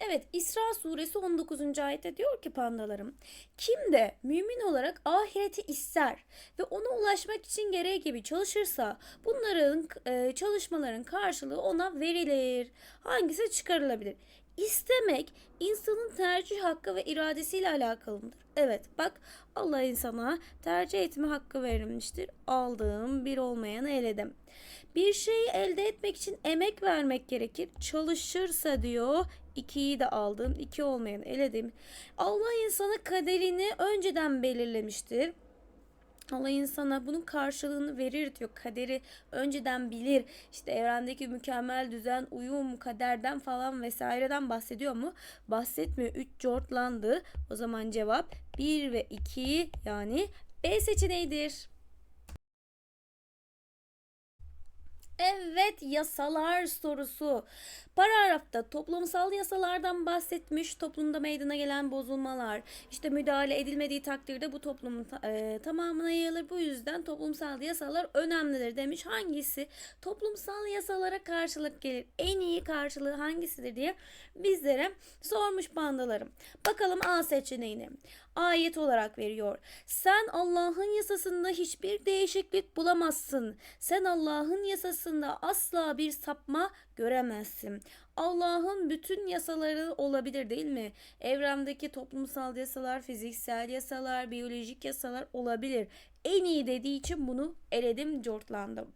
Evet İsra suresi 19. ayette diyor ki pandalarım. Kim de mümin olarak ahireti ister ve ona ulaşmak için gereği gibi çalışırsa bunların e, çalışmaların karşılığı ona verilir. Hangisi çıkarılabilir? İstemek insanın tercih hakkı ve iradesiyle alakalıdır. Evet bak Allah insana tercih etme hakkı verilmiştir. Aldığım bir olmayanı eledim. Bir şeyi elde etmek için emek vermek gerekir. Çalışırsa diyor ikiyi de aldım. iki olmayanı eledim. Allah insana kaderini önceden belirlemiştir. Allah insana bunun karşılığını verir diyor. Kaderi önceden bilir. İşte evrendeki mükemmel düzen, uyum, kaderden falan vesaireden bahsediyor mu? Bahsetmiyor. 3 cortlandı. O zaman cevap 1 ve 2 yani B seçeneğidir. Evet yasalar sorusu. Paragrafta toplumsal yasalardan bahsetmiş, toplumda meydana gelen bozulmalar, işte müdahale edilmediği takdirde bu toplumun e, tamamına yayılır. Bu yüzden toplumsal yasalar önemlidir demiş. Hangisi toplumsal yasalara karşılık gelir? En iyi karşılığı hangisidir diye bizlere sormuş bandalarım. Bakalım A seçeneğini. Ayet olarak veriyor. Sen Allah'ın yasasında hiçbir değişiklik bulamazsın. Sen Allah'ın yasasında asla bir sapma göremezsin. Allah'ın bütün yasaları olabilir değil mi? Evrendeki toplumsal yasalar, fiziksel yasalar, biyolojik yasalar olabilir. En iyi dediği için bunu eledim, cortlandım.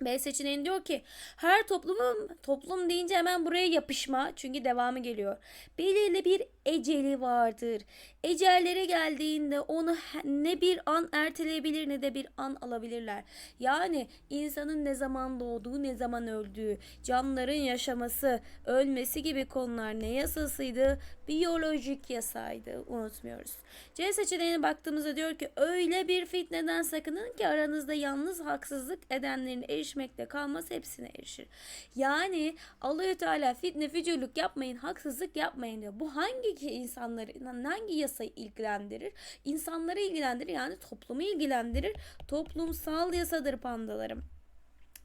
B seçeneğin diyor ki her toplumun toplum deyince hemen buraya yapışma çünkü devamı geliyor. Belirli bir eceli vardır. Ecelleri geldiğinde onu ne bir an erteleyebilir ne de bir an alabilirler. Yani insanın ne zaman doğduğu ne zaman öldüğü, canlıların yaşaması, ölmesi gibi konular ne yasasıydı? Biyolojik yasaydı. Unutmuyoruz. C seçeneğine baktığımızda diyor ki öyle bir fitneden sakının ki aranızda yalnız haksızlık edenlerin erişmekte kalması hepsine erişir. Yani Allahü Teala fitne füculuk yapmayın, haksızlık yapmayın diyor. Bu hangi ki insanları hangi yasayı ilgilendirir? İnsanları ilgilendirir yani toplumu ilgilendirir. Toplumsal yasadır pandalarım.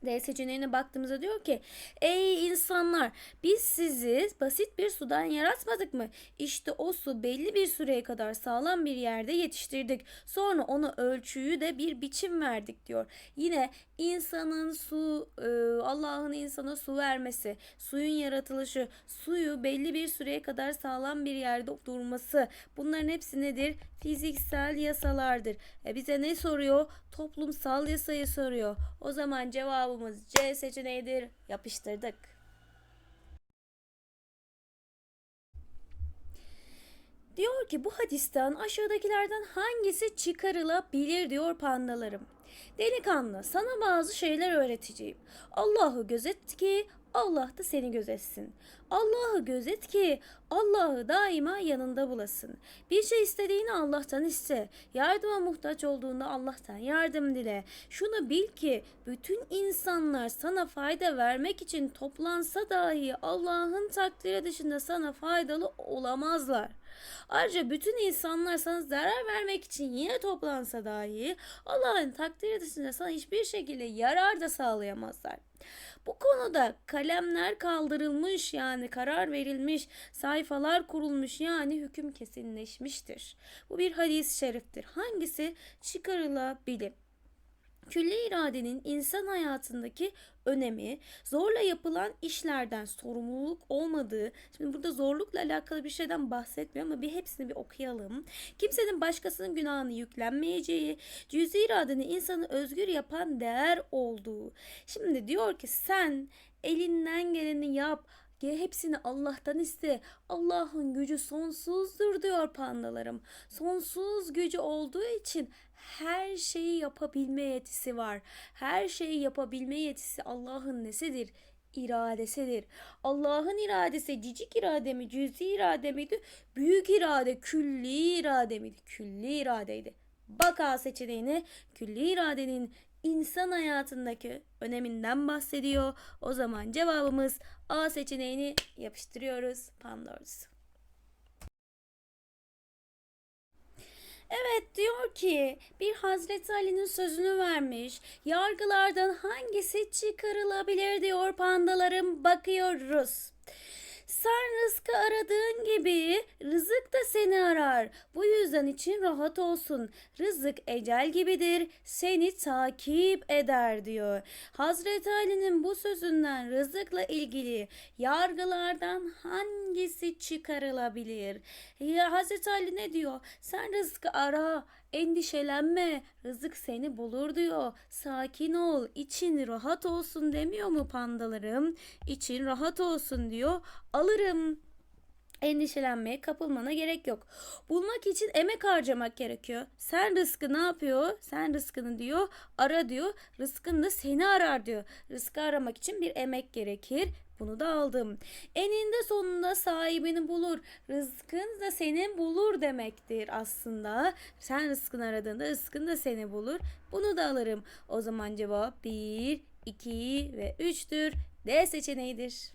D seçeneğine baktığımızda diyor ki Ey insanlar biz sizi basit bir sudan yaratmadık mı? İşte o su belli bir süreye kadar sağlam bir yerde yetiştirdik. Sonra ona ölçüyü de bir biçim verdik diyor. Yine insanın su e, Allah'ın insana su vermesi, suyun yaratılışı, suyu belli bir süreye kadar sağlam bir yerde durması bunların hepsi nedir? Fiziksel yasalardır. E bize ne soruyor? Toplumsal yasayı soruyor. O zaman cevabımız C seçeneğidir. Yapıştırdık. Diyor ki bu hadisten aşağıdakilerden hangisi çıkarılabilir diyor pandalarım. Delikanlı sana bazı şeyler öğreteceğim. Allah'ı gözet ki Allah da seni gözetsin. Allah'ı gözet ki Allah'ı daima yanında bulasın. Bir şey istediğini Allah'tan iste. Yardıma muhtaç olduğunda Allah'tan yardım dile. Şunu bil ki bütün insanlar sana fayda vermek için toplansa dahi Allah'ın takdiri dışında sana faydalı olamazlar. Ayrıca bütün insanlar sana zarar vermek için yine toplansa dahi Allah'ın takdiri dışında sana hiçbir şekilde yarar da sağlayamazlar. Bu konuda kalemler kaldırılmış yani karar verilmiş, sayfalar kurulmuş yani hüküm kesinleşmiştir. Bu bir hadis-i şeriftir. Hangisi çıkarılabilir? Külli iradenin insan hayatındaki önemi, zorla yapılan işlerden sorumluluk olmadığı, şimdi burada zorlukla alakalı bir şeyden bahsetmiyor ama bir hepsini bir okuyalım. Kimsenin başkasının günahını yüklenmeyeceği, cüzi iradenin insanı özgür yapan değer olduğu. Şimdi diyor ki sen elinden geleni yap, Hepsini Allah'tan iste. Allah'ın gücü sonsuzdur diyor pandalarım. Sonsuz gücü olduğu için her şeyi yapabilme yetisi var. Her şeyi yapabilme yetisi Allah'ın nesidir? iradesidir. Allah'ın iradesi cicik irade mi, cüzi irade miydi? Büyük irade, külli irade miydi? Külli iradeydi. Bak A seçeneğine külli iradenin insan hayatındaki öneminden bahsediyor. O zaman cevabımız A seçeneğini yapıştırıyoruz. Pandorus. Evet diyor ki bir Hazreti Ali'nin sözünü vermiş. Yargılardan hangisi çıkarılabilir diyor pandalarım bakıyoruz. Sen rızkı aradığın gibi rızık da seni arar. Bu yüzden için rahat olsun. Rızık ecel gibidir, seni takip eder diyor. Hazreti Ali'nin bu sözünden rızıkla ilgili yargılardan hangisi çıkarılabilir? Ya Hazreti Ali ne diyor? Sen rızkı ara, endişelenme, rızık seni bulur diyor. Sakin ol, için rahat olsun demiyor mu pandalarım? İçin rahat olsun diyor. Alırım. Endişelenmeye kapılmana gerek yok. Bulmak için emek harcamak gerekiyor. Sen rızkı ne yapıyor? Sen rızkını diyor ara diyor. Rızkın da seni arar diyor. Rızkı aramak için bir emek gerekir. Bunu da aldım. Eninde sonunda sahibini bulur. Rızkın da seni bulur demektir aslında. Sen rızkını aradığında rızkın da seni bulur. Bunu da alırım. O zaman cevap 1, 2 ve 3'tür. D seçeneğidir.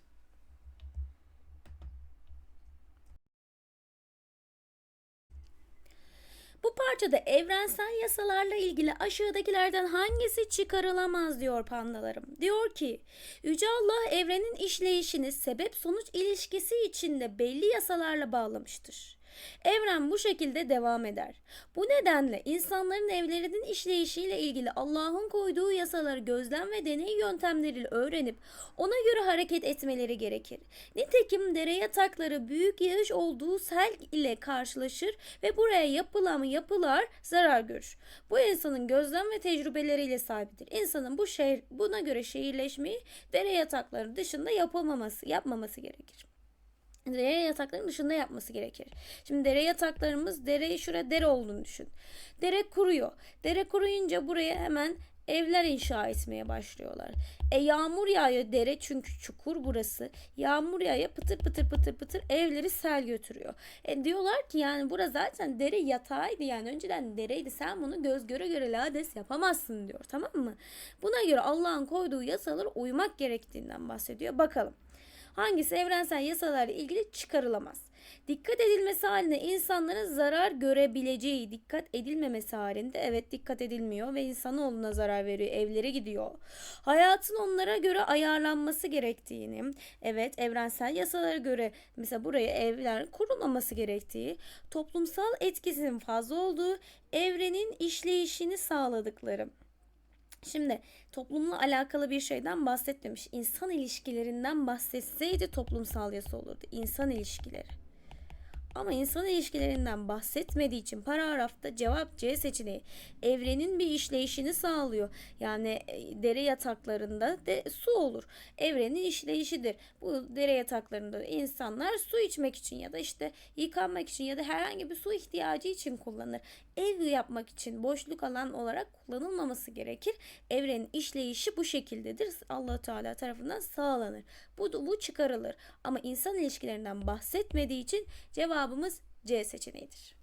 Bu parçada evrensel yasalarla ilgili aşağıdakilerden hangisi çıkarılamaz diyor pandalarım. Diyor ki Yüce Allah evrenin işleyişini sebep sonuç ilişkisi içinde belli yasalarla bağlamıştır. Evren bu şekilde devam eder. Bu nedenle insanların evlerinin işleyişiyle ilgili Allah'ın koyduğu yasaları gözlem ve deney yöntemleriyle öğrenip ona göre hareket etmeleri gerekir. Nitekim dere yatakları büyük yağış olduğu sel ile karşılaşır ve buraya yapılan yapılar zarar görür. Bu insanın gözlem ve tecrübeleriyle sahibidir. İnsanın bu şehir buna göre şehirleşmeyi dere yatakları dışında yapılmaması, yapmaması gerekir dere yataklarının dışında yapması gerekir. Şimdi dere yataklarımız dereyi şuraya dere olduğunu düşün. Dere kuruyor. Dere kuruyunca buraya hemen evler inşa etmeye başlıyorlar. E yağmur yağıyor dere çünkü çukur burası. Yağmur yağıyor pıtır pıtır pıtır pıtır evleri sel götürüyor. E diyorlar ki yani bura zaten dere yatağıydı yani önceden dereydi sen bunu göz göre göre lades yapamazsın diyor tamam mı? Buna göre Allah'ın koyduğu yasalara uymak gerektiğinden bahsediyor. Bakalım hangisi evrensel yasalarla ilgili çıkarılamaz? Dikkat edilmesi halinde insanların zarar görebileceği, dikkat edilmemesi halinde evet dikkat edilmiyor ve insanoğluna zarar veriyor, evlere gidiyor. Hayatın onlara göre ayarlanması gerektiğini, evet evrensel yasalara göre mesela buraya evler kurulmaması gerektiği, toplumsal etkisinin fazla olduğu, evrenin işleyişini sağladıkları. Şimdi toplumla alakalı bir şeyden bahsetmemiş. İnsan ilişkilerinden bahsetseydi toplumsal yasa olurdu. İnsan ilişkileri. Ama insan ilişkilerinden bahsetmediği için paragrafta cevap C seçeneği evrenin bir işleyişini sağlıyor. Yani e, dere yataklarında de su olur. Evrenin işleyişidir. Bu dere yataklarında insanlar su içmek için ya da işte yıkanmak için ya da herhangi bir su ihtiyacı için kullanır. Ev yapmak için boşluk alan olarak kullanılmaması gerekir. Evrenin işleyişi bu şekildedir. allah Teala tarafından sağlanır. Bu, bu çıkarılır. Ama insan ilişkilerinden bahsetmediği için cevabımız C seçeneğidir.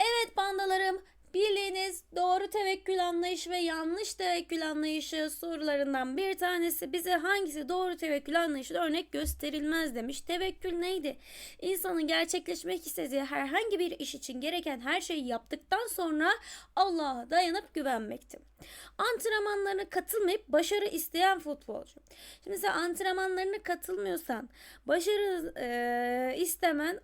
Evet bandalarım Bildiğiniz doğru tevekkül anlayışı ve yanlış tevekkül anlayışı sorularından bir tanesi bize hangisi doğru tevekkül anlayışı örnek gösterilmez demiş. Tevekkül neydi? İnsanın gerçekleşmek istediği herhangi bir iş için gereken her şeyi yaptıktan sonra Allah'a dayanıp güvenmekti. Antrenmanlarına katılmayıp başarı isteyen futbolcu. Şimdi sen antrenmanlarına katılmıyorsan başarı e, istemen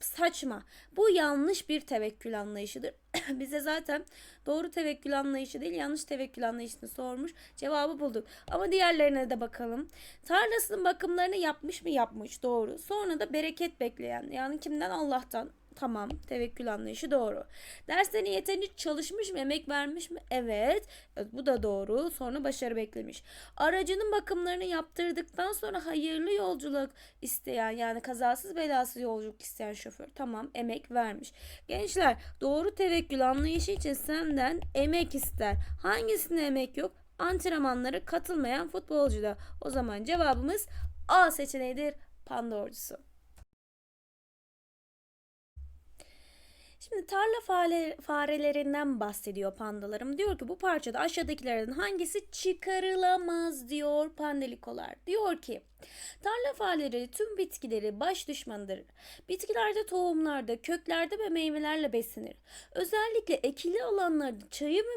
saçma. Bu yanlış bir tevekkül anlayışıdır. Bize zaten doğru tevekkül anlayışı değil yanlış tevekkül anlayışını sormuş. Cevabı bulduk. Ama diğerlerine de bakalım. Tarlasının bakımlarını yapmış mı yapmış doğru. Sonra da bereket bekleyen yani kimden Allah'tan Tamam tevekkül anlayışı doğru. Derslerine yeterince çalışmış mı emek vermiş mi? Evet bu da doğru. Sonra başarı beklemiş. Aracının bakımlarını yaptırdıktan sonra hayırlı yolculuk isteyen yani kazasız belasız yolculuk isteyen şoför. Tamam emek vermiş. Gençler doğru tevekkül anlayışı için senden emek ister. Hangisinde emek yok? Antrenmanlara katılmayan futbolcuda. O zaman cevabımız A seçeneğidir. Panda ordusu. Şimdi tarla fare, farelerinden bahsediyor pandalarım. Diyor ki bu parçada aşağıdakilerden hangisi çıkarılamaz diyor pandelikolar. Diyor ki tarla fareleri tüm bitkileri baş düşmanıdır. Bitkilerde tohumlarda, köklerde ve meyvelerle beslenir. Özellikle ekili alanlarda, çayır ve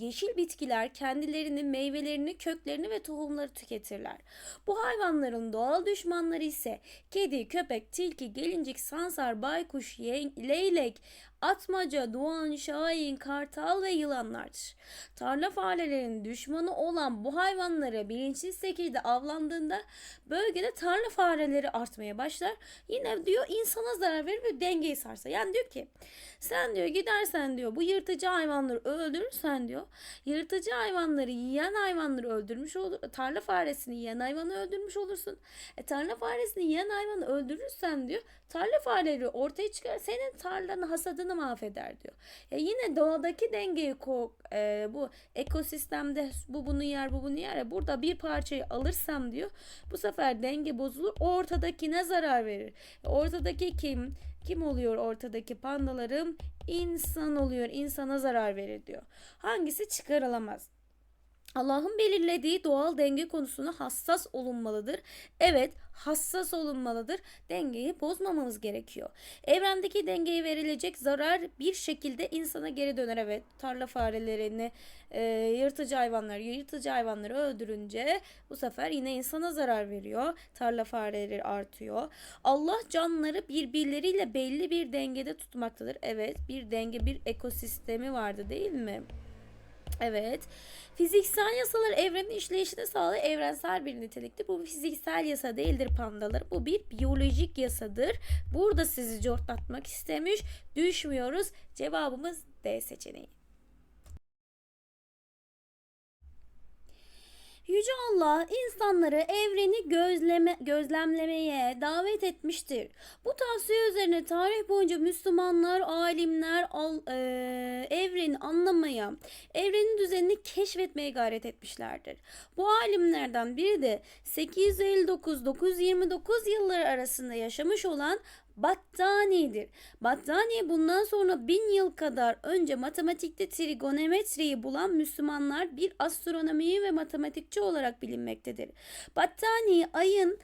yeşil bitkiler kendilerini, meyvelerini, köklerini ve tohumları tüketirler. Bu hayvanların doğal düşmanları ise kedi, köpek, tilki, gelincik, sansar, baykuş, leylek, atmaca, doğan, şahin, kartal ve yılanlardır. Tarla farelerinin düşmanı olan bu hayvanları bilinçsiz şekilde avlandığında bölgede tarla fareleri artmaya başlar. Yine diyor insana zarar verir ve dengeyi sarsar. Yani diyor ki sen diyor gidersen diyor bu yırtıcı hayvanları öldürürsen diyor yırtıcı hayvanları yiyen hayvanları öldürmüş olur. Tarla faresini yiyen hayvanı öldürmüş olursun. E, tarla faresini yiyen hayvanı öldürürsen diyor tarla fareleri ortaya çıkar senin tarlanın hasadını mahveder diyor. Ya yine doğadaki dengeyi e, bu ekosistemde bu bunu yer bu bunu yer ya burada bir parçayı alırsam diyor bu sefer denge bozulur ortadakine zarar verir. Ortadaki kim? Kim oluyor ortadaki pandalarım? İnsan oluyor. insana zarar verir diyor. Hangisi çıkarılamaz? Allah'ın belirlediği doğal denge konusuna hassas olunmalıdır. Evet, hassas olunmalıdır. Dengeyi bozmamamız gerekiyor. Evrendeki dengeye verilecek zarar bir şekilde insana geri döner. Evet, tarla farelerini, e, yırtıcı hayvanları, yırtıcı hayvanları öldürünce bu sefer yine insana zarar veriyor. Tarla fareleri artıyor. Allah canlıları birbirleriyle belli bir dengede tutmaktadır. Evet, bir denge, bir ekosistemi vardı değil mi? Evet. Fiziksel yasalar evrenin işleyişini sağlayan evrensel bir niteliktir. Bu bir fiziksel yasa değildir pandalar. Bu bir biyolojik yasadır. Burada sizi cortlatmak istemiş. Düşmüyoruz. Cevabımız D seçeneği. Yüce Allah insanları evreni gözleme, gözlemlemeye davet etmiştir. Bu tavsiye üzerine tarih boyunca Müslümanlar, alimler al, e, evreni anlamaya, evrenin düzenini keşfetmeye gayret etmişlerdir. Bu alimlerden biri de 859-929 yılları arasında yaşamış olan Battani'dir. Battani bundan sonra bin yıl kadar önce matematikte trigonometriyi bulan Müslümanlar bir astronomiyi ve matematikçi olarak bilinmektedir. Battani ayın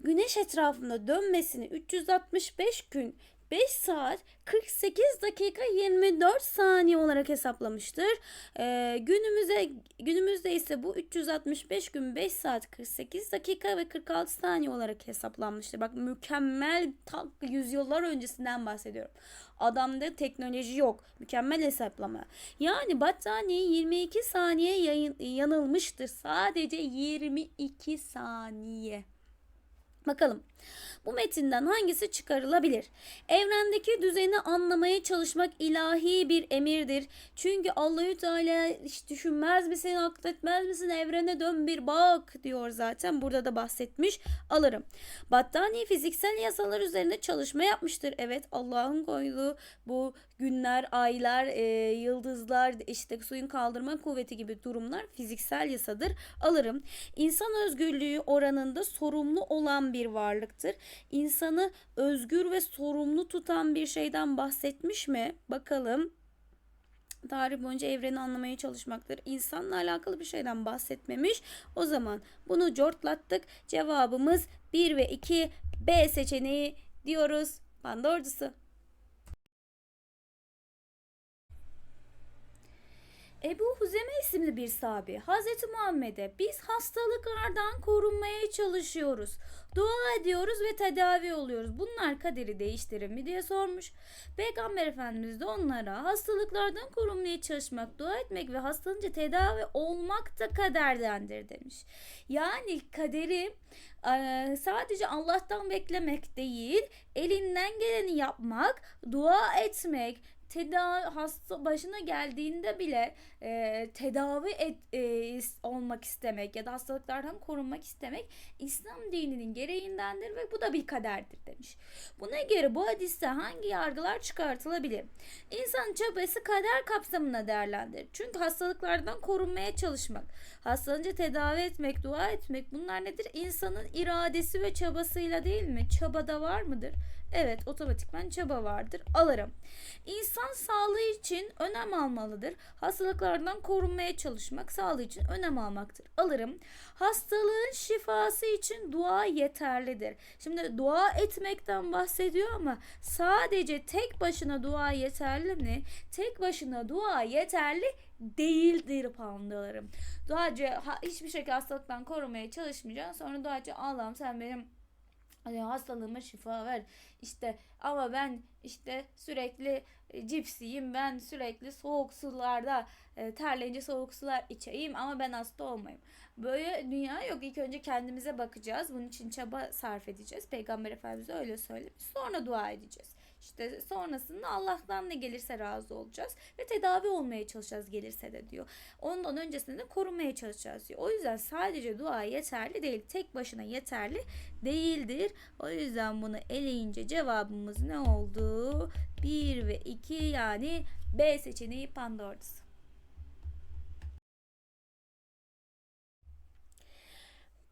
güneş etrafında dönmesini 365 gün 5 saat 48 dakika 24 saniye olarak hesaplamıştır. Ee, günümüze günümüzde ise bu 365 gün 5 saat 48 dakika ve 46 saniye olarak hesaplanmıştır. Bak mükemmel tak yüzyıllar öncesinden bahsediyorum. Adamda teknoloji yok. Mükemmel hesaplama. Yani battaniye 22 saniye yayın, yanılmıştır. Sadece 22 saniye. Bakalım. Bu metinden hangisi çıkarılabilir? Evrendeki düzeni anlamaya çalışmak ilahi bir emirdir. Çünkü Allahü Teala hiç düşünmez misin, akletmez misin? Evrene dön bir bak diyor zaten. Burada da bahsetmiş. Alırım. Battaniye fiziksel yasalar üzerinde çalışma yapmıştır. Evet Allah'ın koyduğu bu günler, aylar, e, yıldızlar, işte suyun kaldırma kuvveti gibi durumlar fiziksel yasadır. Alırım. İnsan özgürlüğü oranında sorumlu olan bir varlıktır. İnsanı özgür ve sorumlu tutan bir şeyden bahsetmiş mi? Bakalım. Tarih boyunca evreni anlamaya çalışmaktır. İnsanla alakalı bir şeyden bahsetmemiş. O zaman bunu cortlattık. Cevabımız 1 ve 2 B seçeneği diyoruz. Panda ordusu. Ebu Huzeme isimli bir sahabi Hazreti Muhammed'e biz hastalıklardan korunmaya çalışıyoruz. Dua ediyoruz ve tedavi oluyoruz. Bunlar kaderi değiştirir mi diye sormuş. Peygamber Efendimiz de onlara hastalıklardan korunmaya çalışmak, dua etmek ve hastalanınca tedavi olmak da kaderdendir demiş. Yani kaderi e, sadece Allah'tan beklemek değil, elinden geleni yapmak, dua etmek, tedavi hasta başına geldiğinde bile e, tedavi et, e, olmak istemek ya da hastalıklardan korunmak istemek İslam dininin gereğindendir ve bu da bir kaderdir demiş. Buna göre bu hadiste hangi yargılar çıkartılabilir? İnsan çabası kader kapsamına değerlendirir. Çünkü hastalıklardan korunmaya çalışmak, hastalanınca tedavi etmek, dua etmek bunlar nedir? İnsanın iradesi ve çabasıyla değil mi? Çabada var mıdır? Evet otomatikman çaba vardır. Alırım. İnsan sağlığı için önem almalıdır. Hastalıklardan korunmaya çalışmak sağlığı için önem almaktır. Alırım. Hastalığın şifası için dua yeterlidir. Şimdi dua etmekten bahsediyor ama sadece tek başına dua yeterli mi? Tek başına dua yeterli değildir pandalarım. Duacı hiçbir şekilde hastalıktan korumaya çalışmayacaksın. Sonra duacı Allah'ım sen benim Hani hastalığıma şifa ver. İşte ama ben işte sürekli e, cipsiyim. Ben sürekli soğuk sularda e, terleyince soğuk sular içeyim ama ben hasta olmayayım. Böyle dünya yok. İlk önce kendimize bakacağız. Bunun için çaba sarf edeceğiz. Peygamber Efendimiz öyle söylemiş. Sonra dua edeceğiz. İşte sonrasında Allah'tan ne gelirse razı olacağız ve tedavi olmaya çalışacağız gelirse de diyor. Ondan öncesinde de korunmaya çalışacağız diyor. O yüzden sadece dua yeterli değil. Tek başına yeterli değildir. O yüzden bunu eleyince cevabımız ne oldu? 1 ve 2 yani B seçeneği Pandora'sı.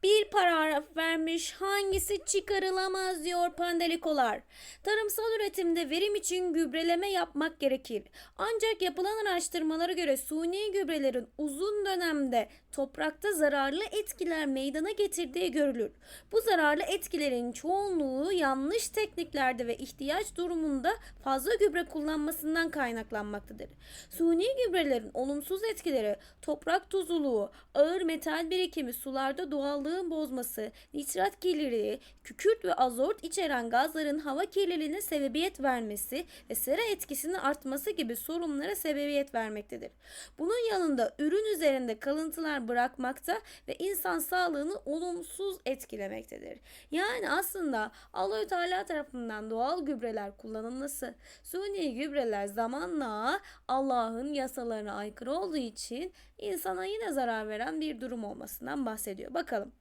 Bir paragraf vermiş hangisi çıkarılamaz diyor pandelikolar. Tarımsal üretimde verim için gübreleme yapmak gerekir. Ancak yapılan araştırmalara göre suni gübrelerin uzun dönemde toprakta zararlı etkiler meydana getirdiği görülür. Bu zararlı etkilerin çoğunluğu yanlış tekniklerde ve ihtiyaç durumunda fazla gübre kullanmasından kaynaklanmaktadır. Suni gübrelerin olumsuz etkileri toprak tuzluluğu, ağır metal birikimi, sularda doğallığın bozması, nitrat kirliliği, kükürt ve azot içeren gazların hava kirliliğine sebebiyet vermesi ve sera etkisinin artması gibi sorunlara sebebiyet vermektedir. Bunun yanında ürün üzerinde kalıntılar bırakmakta ve insan sağlığını olumsuz etkilemektedir. Yani aslında Allahü Teala tarafından doğal gübreler kullanılması, suni gübreler zamanla Allah'ın yasalarına aykırı olduğu için insana yine zarar veren bir durum olmasından bahsediyor. Bakalım.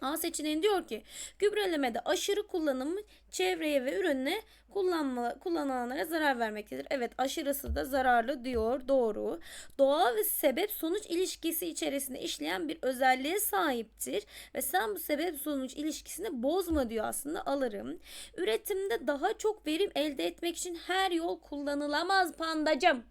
A seçeneği diyor ki gübrelemede aşırı kullanımı çevreye ve ürüne kullanma, kullanılanlara zarar vermektedir. Evet aşırısı da zararlı diyor doğru. Doğa ve sebep sonuç ilişkisi içerisinde işleyen bir özelliğe sahiptir. Ve sen bu sebep sonuç ilişkisini bozma diyor aslında alırım. Üretimde daha çok verim elde etmek için her yol kullanılamaz pandacım.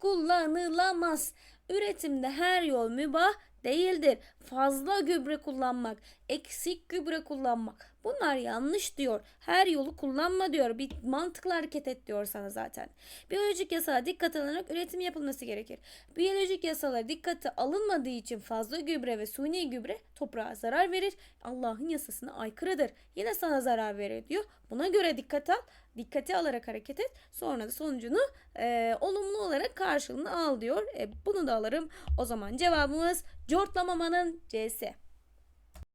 Kullanılamaz. Üretimde her yol mübah değildir. Fazla gübre kullanmak, eksik gübre kullanmak. Bunlar yanlış diyor. Her yolu kullanma diyor. Bir mantıklı hareket et diyor sana zaten. Biyolojik yasalara dikkat alınarak üretim yapılması gerekir. Biyolojik yasalara dikkate alınmadığı için fazla gübre ve suni gübre toprağa zarar verir. Allah'ın yasasına aykırıdır. Yine sana zarar verir diyor. Buna göre dikkat al. Dikkate alarak hareket et. Sonra da sonucunu e, olumlu olarak karşılığını al diyor. E, bunu da alırım. O zaman cevabımız cortlamamanın C'si.